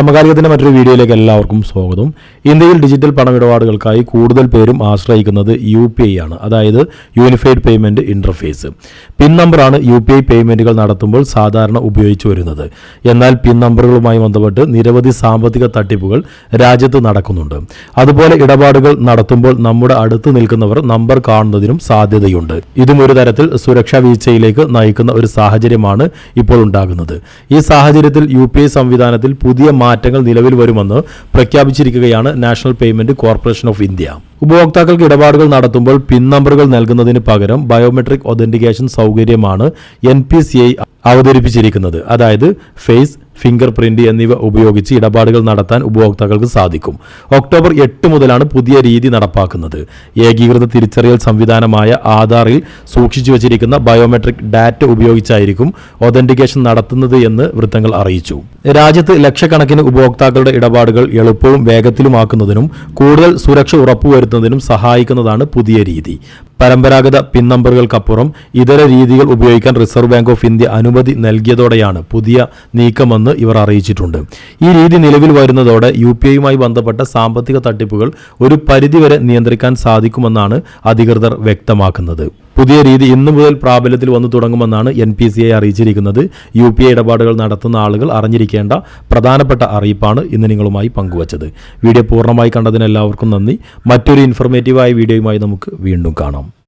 സമകാലികത്തിന്റെ മറ്റൊരു വീഡിയോയിലേക്ക് എല്ലാവർക്കും സ്വാഗതം. ഇന്ത്യയിൽ ഡിജിറ്റൽ പണമിടപാടുകൾക്കായി കൂടുതൽ പേരും ആശ്രയിക്കുന്നത് യു പി ഐ ആണ്. അതായത് യൂണിഫൈഡ് പേയ്മെന്റ് ഇന്റർഫേസ് പിൻ നമ്പറാണ് യു പി ഐ പേയ്മെന്റുകൾ നടത്തുമ്പോൾ സാധാരണ ഉപയോഗിച്ചു വരുന്നത്. എന്നാൽ പിൻ നമ്പറുകളുമായി ബന്ധപ്പെട്ട് നിരവധി സാമ്പത്തിക തട്ടിപ്പുകൾ രാജ്യത്ത് നടക്കുന്നുണ്ട്. അതുപോലെ ഇടപാടുകൾ നടത്തുമ്പോൾ നമ്മുടെ അടുത്ത് നിൽക്കുന്നവർ നമ്പർ കാണുന്നതിനും സാധ്യതയുണ്ട്. ഇതും ഒരു തരത്തിൽ സുരക്ഷാ വീഴ്ചയിലേക്ക് നയിക്കുന്ന ഒരു സാഹചര്യമാണ് ഇപ്പോൾ ഉണ്ടാകുന്നത്. ഈ സാഹചര്യത്തിൽ യു സംവിധാനത്തിൽ പുതിയ മാറ്റങ്ങൾ നിലവിൽ വരുമെന്ന് പ്രഖ്യാപിച്ചിരിക്കുകയാണ് national payment corporation of India. ഉപഭോക്താക്കൾക്ക് ഇടപാടുകൾ നടത്തുമ്പോൾ പിൻ നമ്പറുകൾ നൽകുന്നതിന് പകരം ബയോമെട്രിക് ഒതന്റിക്കേഷൻ സൗകര്യമാണ് എൻ പി സി ഐ അവതരിപ്പിച്ചിരിക്കുന്നത്. അതായത് ഫേസ് ഫിംഗർ പ്രിന്റ് എന്നിവ ഉപയോഗിച്ച് ഇടപാടുകൾ നടത്താൻ ഉപഭോക്താക്കൾക്ക് സാധിക്കും. ഒക്ടോബർ എട്ട് മുതലാണ് പുതിയ രീതി നടപ്പാക്കുന്നത്. ഏകീകൃത തിരിച്ചറിയൽ സംവിധാനമായ ആധാറിൽ സൂക്ഷിച്ചു വച്ചിരിക്കുന്ന ബയോമെട്രിക് ഡാറ്റ ഉപയോഗിച്ചായിരിക്കും ഒതന്റിക്കേഷൻ നടത്തുന്നത് എന്ന് വൃത്തങ്ങൾ അറിയിച്ചു. രാജ്യത്ത് ലക്ഷക്കണക്കിന് ഉപഭോക്താക്കളുടെ ഇടപാടുകൾ എളുപ്പവും വേഗത്തിലുമാക്കുന്നതിനും കൂടുതൽ സുരക്ഷ ഉറപ്പുവരുത്തുന്നതിനും സഹായിക്കുന്നതാണ് പുതിയ രീതി. പരമ്പരാഗത പിൻ നമ്പറുകൾക്കപ്പുറം ഇതര രീതികൾ ഉപയോഗിക്കാൻ റിസർവ് ബാങ്ക് ഓഫ് ഇന്ത്യ അനുമതി നൽകിയതോടെയാണ് പുതിയ നീക്കമെന്ന് ഇവർ അറിയിച്ചിട്ടുണ്ട്. ഈ രീതി നിലവിൽ വരുന്നതോടെ യു പി ഐയുമായി ബന്ധപ്പെട്ട സാമ്പത്തിക തട്ടിപ്പുകൾ ഒരു പരിധിവരെ നിയന്ത്രിക്കാൻ സാധിക്കുമെന്നാണ് അധികൃതർ വ്യക്തമാക്കുന്നത്. പുതിയ രീതി ഇന്നു മുതൽ പ്രാബല്യത്തിൽ വന്നു തുടങ്ങുമെന്നാണ് എൻ പി സി ഐ അറിയിച്ചിരിക്കുന്നത്. യു പി ഐ ഇടപാടുകൾ നടത്തുന്ന ആളുകൾ അറിഞ്ഞിരിക്കേണ്ട പ്രധാനപ്പെട്ട അറിയിപ്പാണ് ഇന്ന് നിങ്ങളുമായി പങ്കുവച്ചത്. വീഡിയോ പൂർണമായി കണ്ടതിന് എല്ലാവർക്കും നന്ദി. മറ്റൊരു ഇൻഫർമേറ്റീവായ വീഡിയോയുമായി നമുക്ക് വീണ്ടും കാണാം.